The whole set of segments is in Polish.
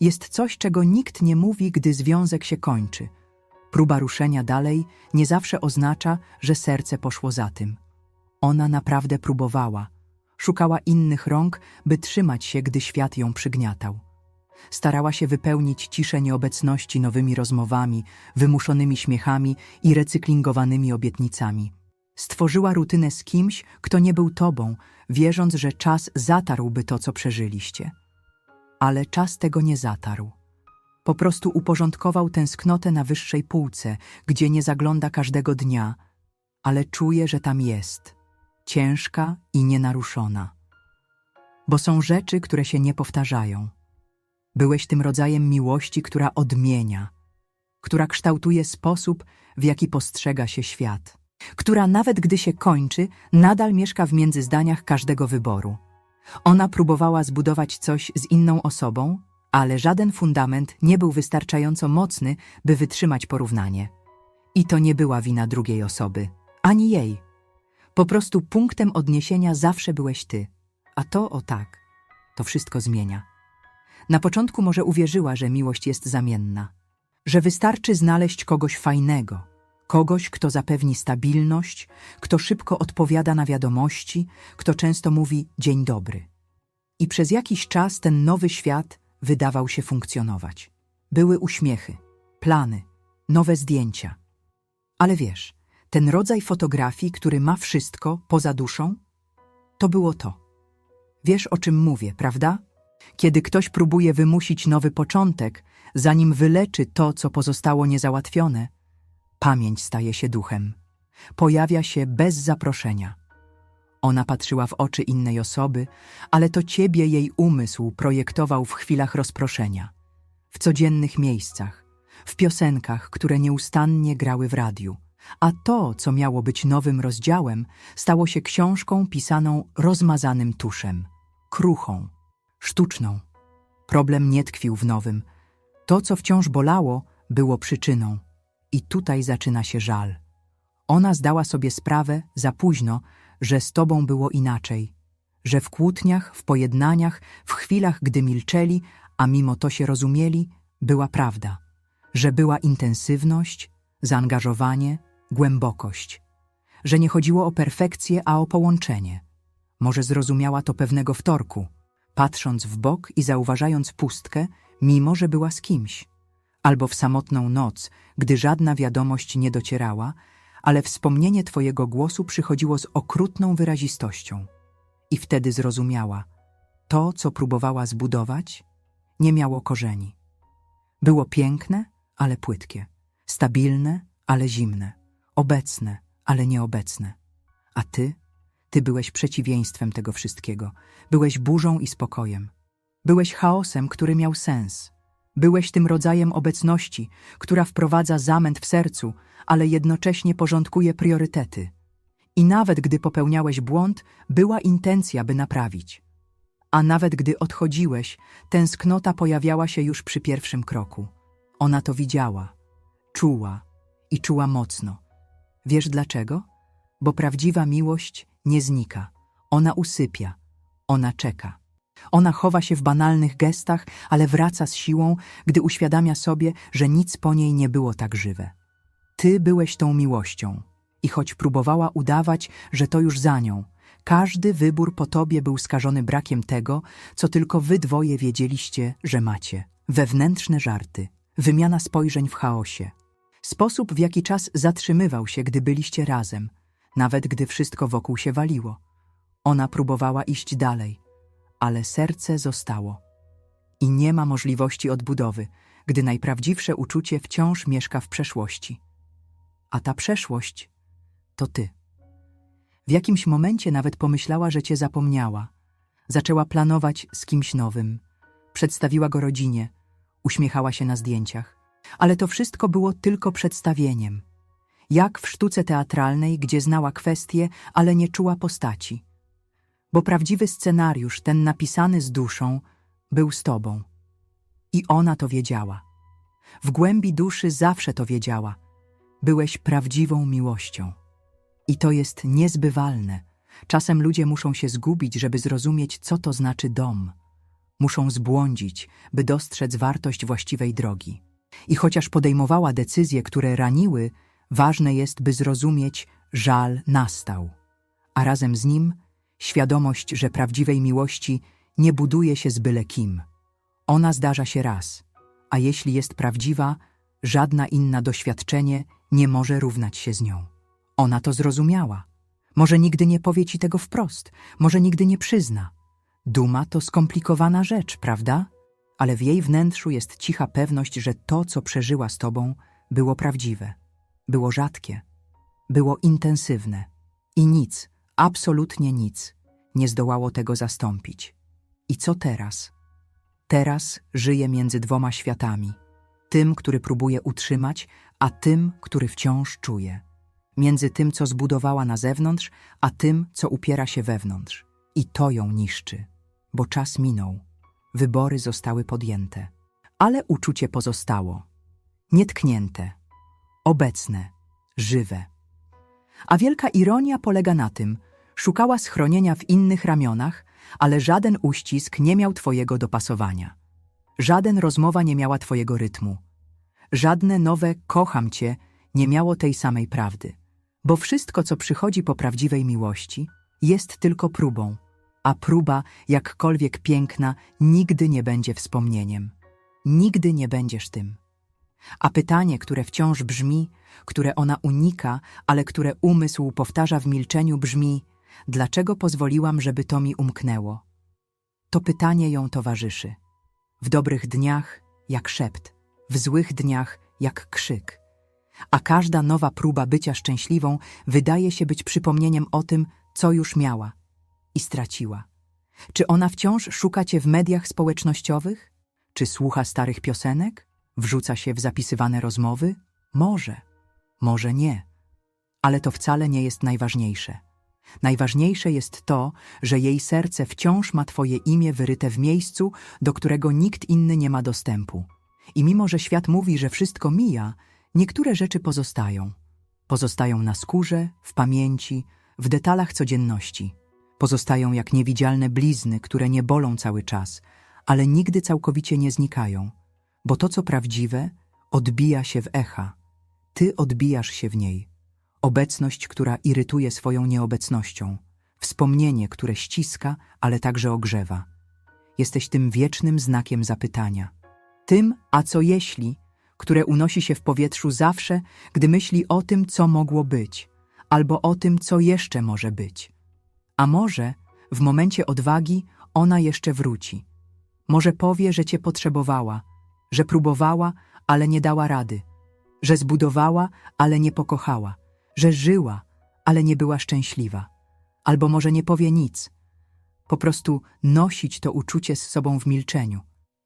jest coś, czego nikt nie mówi, gdy związek się kończy. Próba ruszenia dalej nie zawsze oznacza, że serce poszło za tym. Ona naprawdę próbowała. Szukała innych rąk, by trzymać się, gdy świat ją przygniatał. Starała się wypełnić ciszę nieobecności nowymi rozmowami, wymuszonymi śmiechami i recyklingowanymi obietnicami. Stworzyła rutynę z kimś, kto nie był tobą, wierząc, że czas zatarłby to, co przeżyliście. Ale czas tego nie zatarł. Po prostu uporządkował tęsknotę na wyższej półce, gdzie nie zagląda każdego dnia, ale czuje, że tam jest, ciężka i nienaruszona. Bo są rzeczy, które się nie powtarzają. Byłeś tym rodzajem miłości, która odmienia, która kształtuje sposób, w jaki postrzega się świat, która nawet gdy się kończy, nadal mieszka w międzyzdaniach każdego wyboru. Ona próbowała zbudować coś z inną osobą, ale żaden fundament nie był wystarczająco mocny, by wytrzymać porównanie. I to nie była wina drugiej osoby, ani jej. Po prostu punktem odniesienia zawsze byłeś ty, a to o tak, to wszystko zmienia. Na początku może uwierzyła, że miłość jest zamienna, że wystarczy znaleźć kogoś fajnego, kogoś, kto zapewni stabilność, kto szybko odpowiada na wiadomości, kto często mówi dzień dobry. I przez jakiś czas ten nowy świat wydawał się funkcjonować. Były uśmiechy, plany, nowe zdjęcia. Ale wiesz, ten rodzaj fotografii, który ma wszystko poza duszą, to było to. Wiesz, o czym mówię, prawda? Kiedy ktoś próbuje wymusić nowy początek, zanim wyleczy to, co pozostało niezałatwione, pamięć staje się duchem. Pojawia się bez zaproszenia. Ona patrzyła w oczy innej osoby, ale to ciebie jej umysł projektował w chwilach rozproszenia, w codziennych miejscach, w piosenkach, które nieustannie grały w radiu. A to, co miało być nowym rozdziałem, stało się książką pisaną rozmazanym tuszem, kruchą, sztuczną. Problem nie tkwił w nowym. To, co wciąż bolało, było przyczyną. I tutaj zaczyna się żal. Ona zdała sobie sprawę za późno, że z tobą było inaczej, że w kłótniach, w pojednaniach, w chwilach, gdy milczeli, a mimo to się rozumieli, była prawda, że była intensywność, zaangażowanie, głębokość, że nie chodziło o perfekcję, a o połączenie. Może zrozumiała to pewnego wtorku, patrząc w bok i zauważając pustkę, mimo że była z kimś. Albo w samotną noc, gdy żadna wiadomość nie docierała, ale wspomnienie Twojego głosu przychodziło z okrutną wyrazistością. I wtedy zrozumiała, to, co próbowała zbudować, nie miało korzeni. Było piękne, ale płytkie, stabilne, ale zimne, obecne, ale nieobecne. A Ty? Ty byłeś przeciwieństwem tego wszystkiego. Byłeś burzą i spokojem. Byłeś chaosem, który miał sens. Byłeś tym rodzajem obecności, która wprowadza zamęt w sercu, ale jednocześnie porządkuje priorytety. I nawet gdy popełniałeś błąd, była intencja, by naprawić. A nawet gdy odchodziłeś, tęsknota pojawiała się już przy pierwszym kroku. Ona to widziała, czuła i czuła mocno. Wiesz dlaczego? Bo prawdziwa miłość nie znika. Ona usypia, ona czeka. Ona chowa się w banalnych gestach, ale wraca z siłą, gdy uświadamia sobie, że nic po niej nie było tak żywe. Ty byłeś tą miłością i choć próbowała udawać, że to już za nią, każdy wybór po tobie był skażony brakiem tego, co tylko wy dwoje wiedzieliście, że macie. Wewnętrzne żarty, wymiana spojrzeń w chaosie. Sposób, w jaki czas zatrzymywał się, gdy byliście razem, nawet gdy wszystko wokół się waliło. Ona próbowała iść dalej, ale serce zostało. I nie ma możliwości odbudowy, gdy najprawdziwsze uczucie wciąż mieszka w przeszłości. A ta przeszłość to ty. W jakimś momencie nawet pomyślała, że cię zapomniała. Zaczęła planować z kimś nowym. Przedstawiła go rodzinie, uśmiechała się na zdjęciach. Ale to wszystko było tylko przedstawieniem. Jak w sztuce teatralnej, gdzie znała kwestie, ale nie czuła postaci. Bo prawdziwy scenariusz, ten napisany z duszą, był z tobą. I ona to wiedziała. W głębi duszy zawsze to wiedziała. Byłeś prawdziwą miłością. I to jest niezbywalne. Czasem ludzie muszą się zgubić, żeby zrozumieć, co to znaczy dom. muszą zbłądzić, by dostrzec wartość właściwej drogi. I chociaż podejmowała decyzje, które raniły, ważne jest, by zrozumieć, żal nastał, a razem z nim świadomość, że prawdziwej miłości nie buduje się z byle kim. Ona zdarza się raz, a jeśli jest prawdziwa, żadna inna doświadczenie nie może równać się z nią. Ona to zrozumiała. Może nigdy nie powie ci tego wprost, może nigdy nie przyzna. Duma to skomplikowana rzecz, prawda? Ale w jej wnętrzu jest cicha pewność, że to, co przeżyła z tobą, było prawdziwe, było rzadkie, było intensywne i nic, absolutnie nic, nie zdołało tego zastąpić. I co teraz? Teraz żyje między dwoma światami. Tym, który próbuje utrzymać, a tym, który wciąż czuje. Między tym, co zbudowała na zewnątrz, a tym, co upiera się wewnątrz. I to ją niszczy, bo czas minął. Wybory zostały podjęte, ale uczucie pozostało. Nietknięte, obecne, żywe. A wielka ironia polega na tym, szukała schronienia w innych ramionach, ale żaden uścisk nie miał twojego dopasowania. Żaden rozmowa nie miała twojego rytmu. Żadne nowe kocham cię nie miało tej samej prawdy. Bo wszystko, co przychodzi po prawdziwej miłości, jest tylko próbą, a próba, jakkolwiek piękna, nigdy nie będzie wspomnieniem. Nigdy nie będziesz tym. A pytanie, które wciąż brzmi, które ona unika, ale które umysł powtarza w milczeniu, brzmi: Dlaczego pozwoliłam, żeby to mi umknęło? To pytanie ją towarzyszy. W dobrych dniach jak szept, w złych dniach jak krzyk. A każda nowa próba bycia szczęśliwą wydaje się być przypomnieniem o tym, co już miała i straciła. Czy ona wciąż szuka cię w mediach społecznościowych? Czy słucha starych piosenek? Wrzuca się w zapisywane rozmowy? Może, może nie. Ale to wcale nie jest najważniejsze. Najważniejsze jest to, że jej serce wciąż ma Twoje imię wyryte w miejscu, do którego nikt inny nie ma dostępu. I mimo, że świat mówi, że wszystko mija, niektóre rzeczy pozostają. Pozostają na skórze, w pamięci, w detalach codzienności. Pozostają jak niewidzialne blizny, które nie bolą cały czas, ale nigdy całkowicie nie znikają, bo to, co prawdziwe, odbija się w echa. Ty odbijasz się w niej. Obecność, która irytuje swoją nieobecnością. Wspomnienie, które ściska, ale także ogrzewa. Jesteś tym wiecznym znakiem zapytania. Tym, a co jeśli, które unosi się w powietrzu zawsze, gdy myśli o tym, co mogło być, albo o tym, co jeszcze może być. A może, w momencie odwagi, ona jeszcze wróci. Może powie, że cię potrzebowała, że próbowała, ale nie dała rady, że zbudowała, ale nie pokochała, że żyła, ale nie była szczęśliwa. Albo może nie powie nic. Po prostu nosić to uczucie z sobą w milczeniu,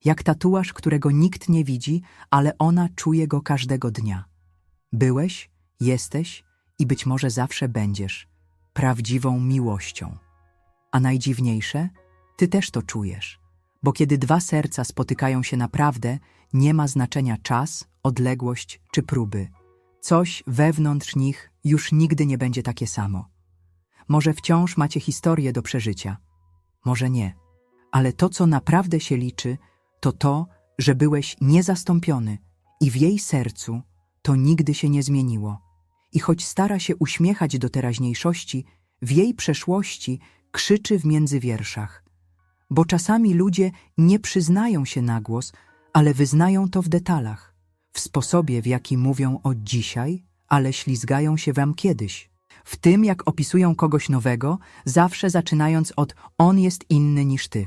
jak tatuaż, którego nikt nie widzi, ale ona czuje go każdego dnia. Byłeś, jesteś i być może zawsze będziesz prawdziwą miłością. A najdziwniejsze, ty też to czujesz, bo kiedy dwa serca spotykają się naprawdę, nie ma znaczenia czas, odległość czy próby. Coś wewnątrz nich już nigdy nie będzie takie samo. Może wciąż macie historię do przeżycia, może nie, ale to, co naprawdę się liczy, to to, że byłeś niezastąpiony i w jej sercu to nigdy się nie zmieniło. I choć stara się uśmiechać do teraźniejszości, w jej przeszłości krzyczy w międzywierszach. Bo czasami ludzie nie przyznają się na głos, ale wyznają to w detalach, w sposobie, w jaki mówią o dzisiaj, ale ślizgają się wam kiedyś. W tym, jak opisują kogoś nowego, zawsze zaczynając od on jest inny niż ty.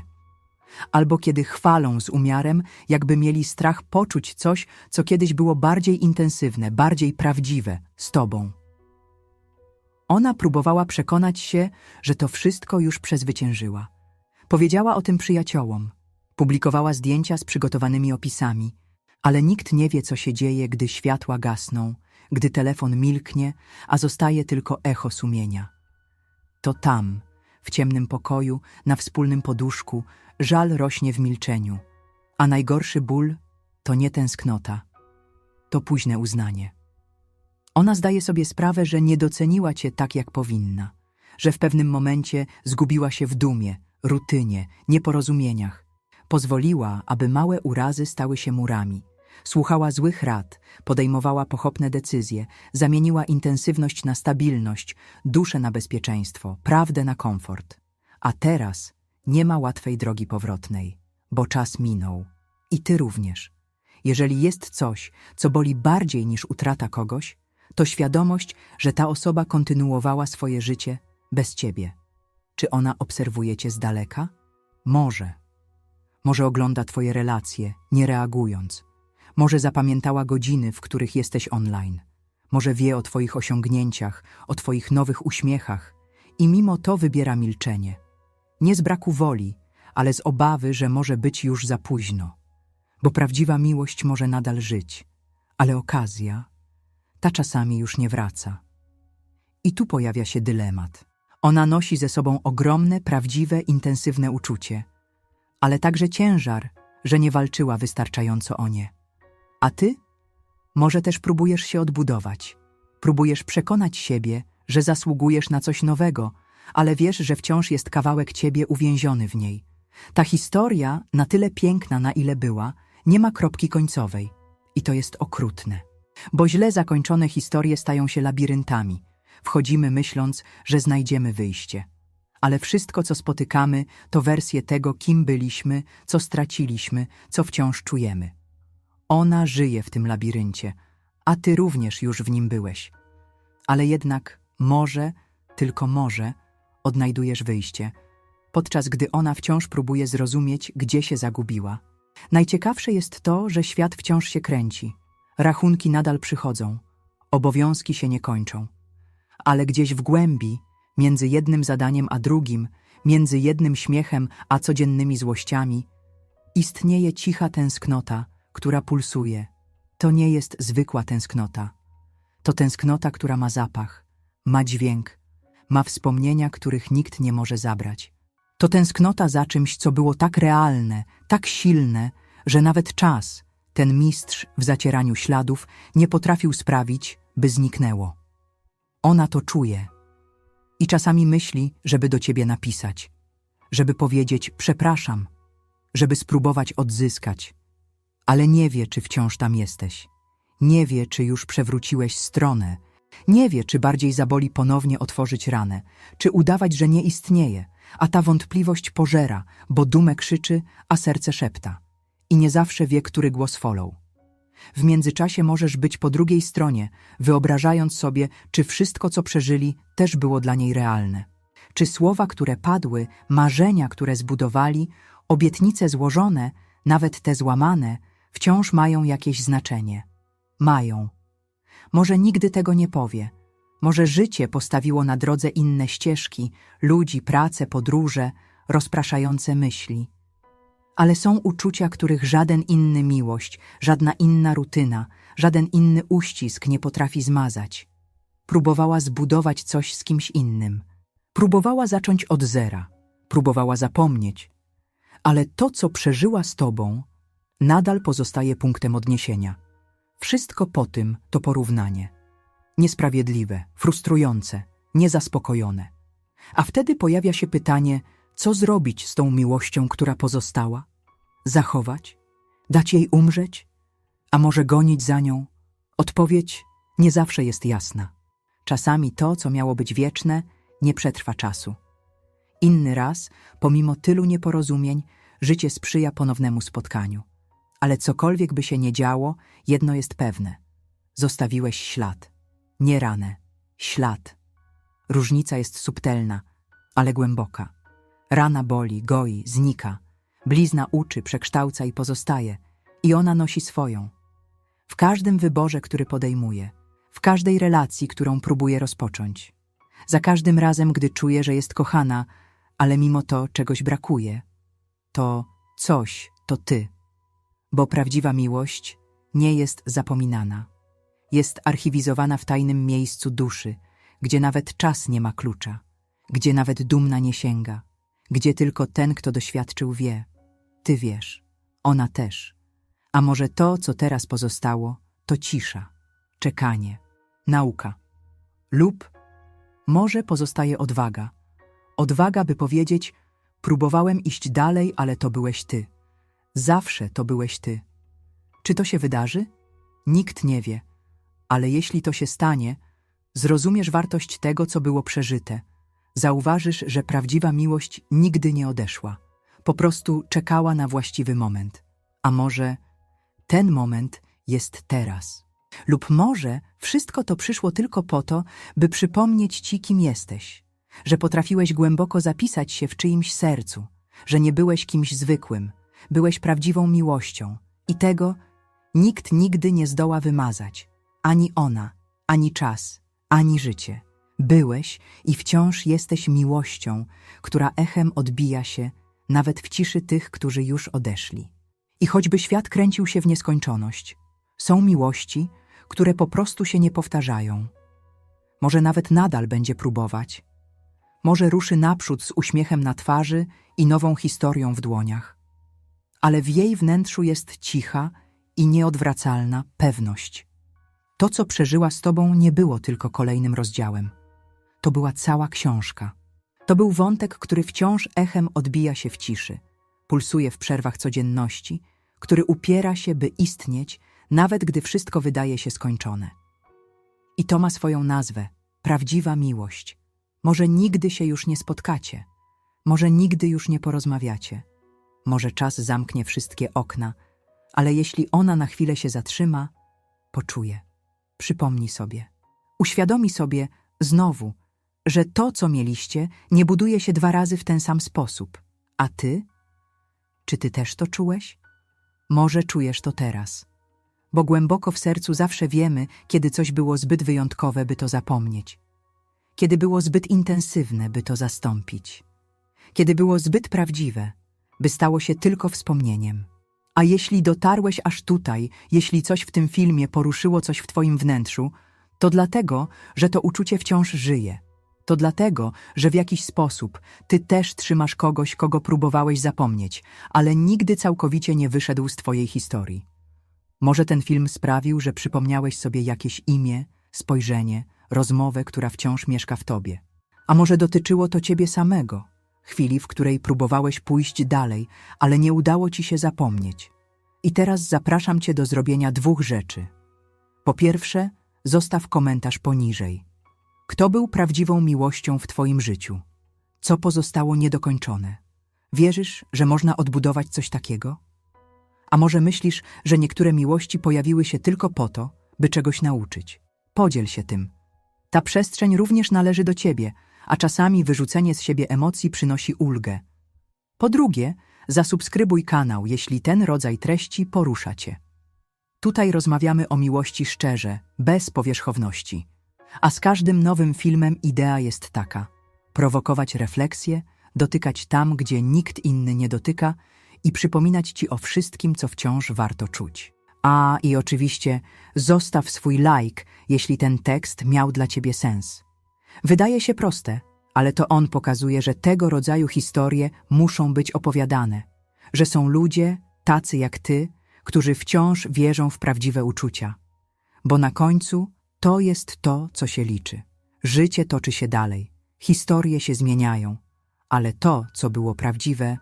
Albo kiedy chwalą z umiarem, jakby mieli strach poczuć coś, co kiedyś było bardziej intensywne, bardziej prawdziwe z tobą. Ona próbowała przekonać się, że to wszystko już przezwyciężyła. Powiedziała o tym przyjaciołom. Publikowała zdjęcia z przygotowanymi opisami. Ale nikt nie wie, co się dzieje, gdy światła gasną, gdy telefon milknie, a zostaje tylko echo sumienia. To tam, w ciemnym pokoju, na wspólnym poduszku, żal rośnie w milczeniu. A najgorszy ból to nie tęsknota, to późne uznanie. Ona zdaje sobie sprawę, że nie doceniła cię tak, jak powinna, że w pewnym momencie zgubiła się w dumie, rutynie, nieporozumieniach. Pozwoliła, aby małe urazy stały się murami. Słuchała złych rad, podejmowała pochopne decyzje, zamieniła intensywność na stabilność, duszę na bezpieczeństwo, prawdę na komfort. A teraz nie ma łatwej drogi powrotnej, bo czas minął. I ty również. Jeżeli jest coś, co boli bardziej niż utrata kogoś, to świadomość, że ta osoba kontynuowała swoje życie bez ciebie. Czy ona obserwuje cię z daleka? Może. Może ogląda twoje relacje, nie reagując. Może zapamiętała godziny, w których jesteś online. Może wie o twoich osiągnięciach, o twoich nowych uśmiechach i mimo to wybiera milczenie. Nie z braku woli, ale z obawy, że może być już za późno. Bo prawdziwa miłość może nadal żyć, ale okazja, ta czasami już nie wraca. I tu pojawia się dylemat. Ona nosi ze sobą ogromne, prawdziwe, intensywne uczucie, ale także ciężar, że nie walczyła wystarczająco o nie. A ty? Może też próbujesz się odbudować. Próbujesz przekonać siebie, że zasługujesz na coś nowego, ale wiesz, że wciąż jest kawałek ciebie uwięziony w niej. Ta historia, na tyle piękna, na ile była, nie ma kropki końcowej. I to jest okrutne. Bo źle zakończone historie stają się labiryntami. Wchodzimy myśląc, że znajdziemy wyjście. Ale wszystko, co spotykamy, to wersje tego, kim byliśmy, co straciliśmy, co wciąż czujemy. Ona żyje w tym labiryncie, a ty również już w nim byłeś. Ale jednak może, tylko może, odnajdujesz wyjście, podczas gdy ona wciąż próbuje zrozumieć, gdzie się zagubiła. Najciekawsze jest to, że świat wciąż się kręci. Rachunki nadal przychodzą, obowiązki się nie kończą. Ale gdzieś w głębi, między jednym zadaniem a drugim, między jednym śmiechem a codziennymi złościami, istnieje cicha tęsknota, która pulsuje. To nie jest zwykła tęsknota. To tęsknota, która ma zapach, ma dźwięk, ma wspomnienia, których nikt nie może zabrać. To tęsknota za czymś, co było tak realne, tak silne, że nawet czas, ten mistrz w zacieraniu śladów, nie potrafił sprawić, by zniknęło. Ona to czuje i czasami myśli, żeby do ciebie napisać, żeby powiedzieć przepraszam, żeby spróbować odzyskać, ale nie wie, czy wciąż tam jesteś. Nie wie, czy już przewróciłeś stronę. Nie wie, czy bardziej zaboli ponownie otworzyć ranę, czy udawać, że nie istnieje, a ta wątpliwość pożera, bo dumę krzyczy, a serce szepta. I nie zawsze wie, który głos follow. W międzyczasie możesz być po drugiej stronie, wyobrażając sobie, czy wszystko, co przeżyli, też było dla niej realne. Czy słowa, które padły, marzenia, które zbudowali, obietnice złożone, nawet te złamane, wciąż mają jakieś znaczenie. Mają. Może nigdy tego nie powie. Może życie postawiło na drodze inne ścieżki, ludzi, prace, podróże, rozpraszające myśli. Ale są uczucia, których żaden inny miłość, żadna inna rutyna, żaden inny uścisk nie potrafi zmazać. Próbowała zbudować coś z kimś innym. Próbowała zacząć od zera. Próbowała zapomnieć. Ale to, co przeżyła z tobą, nadal pozostaje punktem odniesienia. Wszystko po tym to porównanie. Niesprawiedliwe, frustrujące, niezaspokojone. A wtedy pojawia się pytanie, co zrobić z tą miłością, która pozostała? Zachować? Dać jej umrzeć? A może gonić za nią? Odpowiedź nie zawsze jest jasna. Czasami to, co miało być wieczne, nie przetrwa czasu. Inny raz, pomimo tylu nieporozumień, życie sprzyja ponownemu spotkaniu. Ale cokolwiek by się nie działo, jedno jest pewne. Zostawiłeś ślad. Nie ranę. Ślad. Różnica jest subtelna, ale głęboka. Rana boli, goi, znika. Blizna uczy, przekształca i pozostaje. I ona nosi swoją. W każdym wyborze, który podejmuje. W każdej relacji, którą próbuje rozpocząć. Za każdym razem, gdy czuje, że jest kochana, ale mimo to czegoś brakuje. To coś to ty bo prawdziwa miłość nie jest zapominana. Jest archiwizowana w tajnym miejscu duszy, gdzie nawet czas nie ma klucza, gdzie nawet dumna nie sięga, gdzie tylko ten, kto doświadczył, wie. Ty wiesz, ona też. A może to, co teraz pozostało, to cisza, czekanie, nauka. Lub może pozostaje odwaga. Odwaga, by powiedzieć: Próbowałem iść dalej, ale to byłeś ty. Zawsze to byłeś ty. Czy to się wydarzy? Nikt nie wie, ale jeśli to się stanie, zrozumiesz wartość tego, co było przeżyte. Zauważysz, że prawdziwa miłość nigdy nie odeszła. Po prostu czekała na właściwy moment. A może ten moment jest teraz? Lub może wszystko to przyszło tylko po to, by przypomnieć ci, kim jesteś, że potrafiłeś głęboko zapisać się w czyimś sercu, że nie byłeś kimś zwykłym, byłeś prawdziwą miłością i tego nikt nigdy nie zdoła wymazać, ani ona, ani czas, ani życie. Byłeś i wciąż jesteś miłością, która echem odbija się nawet w ciszy tych, którzy już odeszli. I choćby świat kręcił się w nieskończoność, są miłości, które po prostu się nie powtarzają. Może nawet nadal będzie próbować. Może ruszy naprzód z uśmiechem na twarzy i nową historią w dłoniach. Ale w jej wnętrzu jest cicha i nieodwracalna pewność. To, co przeżyła z tobą, nie było tylko kolejnym rozdziałem. To była cała książka. To był wątek, który wciąż echem odbija się w ciszy, pulsuje w przerwach codzienności, który upiera się, by istnieć, nawet gdy wszystko wydaje się skończone. I to ma swoją nazwę prawdziwa miłość. Może nigdy się już nie spotkacie, może nigdy już nie porozmawiacie, może czas zamknie wszystkie okna, ale jeśli ona na chwilę się zatrzyma, poczuje. Przypomnij sobie, uświadomi sobie znowu, że to, co mieliście, nie buduje się dwa razy w ten sam sposób. A ty? Czy ty też to czułeś? Może czujesz to teraz. Bo głęboko w sercu zawsze wiemy, kiedy coś było zbyt wyjątkowe, by to zapomnieć. Kiedy było zbyt intensywne, by to zastąpić. Kiedy było zbyt prawdziwe, by stało się tylko wspomnieniem. A jeśli dotarłeś aż tutaj, jeśli coś w tym filmie poruszyło coś w twoim wnętrzu, to dlatego, że to uczucie wciąż żyje. To dlatego, że w jakiś sposób ty też trzymasz kogoś, kogo próbowałeś zapomnieć, ale nigdy całkowicie nie wyszedł z twojej historii. Może ten film sprawił, że przypomniałeś sobie jakieś imię, spojrzenie, rozmowę, która wciąż mieszka w tobie. A może dotyczyło to ciebie samego, chwili, w której próbowałeś pójść dalej, ale nie udało ci się zapomnieć. I teraz zapraszam cię do zrobienia dwóch rzeczy. Po pierwsze, zostaw komentarz poniżej. Kto był prawdziwą miłością w Twoim życiu? Co pozostało niedokończone? Wierzysz, że można odbudować coś takiego? A może myślisz, że niektóre miłości pojawiły się tylko po to, by czegoś nauczyć? Podziel się tym. Ta przestrzeń również należy do Ciebie, a czasami wyrzucenie z siebie emocji przynosi ulgę. Po drugie, zasubskrybuj kanał, jeśli ten rodzaj treści porusza Cię. Tutaj rozmawiamy o miłości szczerze, bez powierzchowności. A z każdym nowym filmem idea jest taka: prowokować refleksję, dotykać tam, gdzie nikt inny nie dotyka i przypominać ci o wszystkim, co wciąż warto czuć. A i oczywiście zostaw swój like, jeśli ten tekst miał dla ciebie sens. Wydaje się proste, ale to on pokazuje, że tego rodzaju historie muszą być opowiadane, że są ludzie, tacy jak ty, którzy wciąż wierzą w prawdziwe uczucia. Bo na końcu to jest to, co się liczy. Życie toczy się dalej, historie się zmieniają, ale to, co było prawdziwe,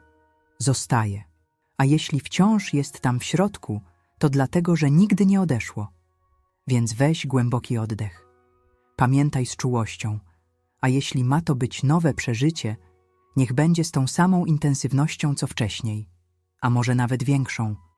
zostaje. A jeśli wciąż jest tam w środku, to dlatego, że nigdy nie odeszło. Więc weź głęboki oddech. Pamiętaj z czułością, a jeśli ma to być nowe przeżycie, niech będzie z tą samą intensywnością co wcześniej, a może nawet większą.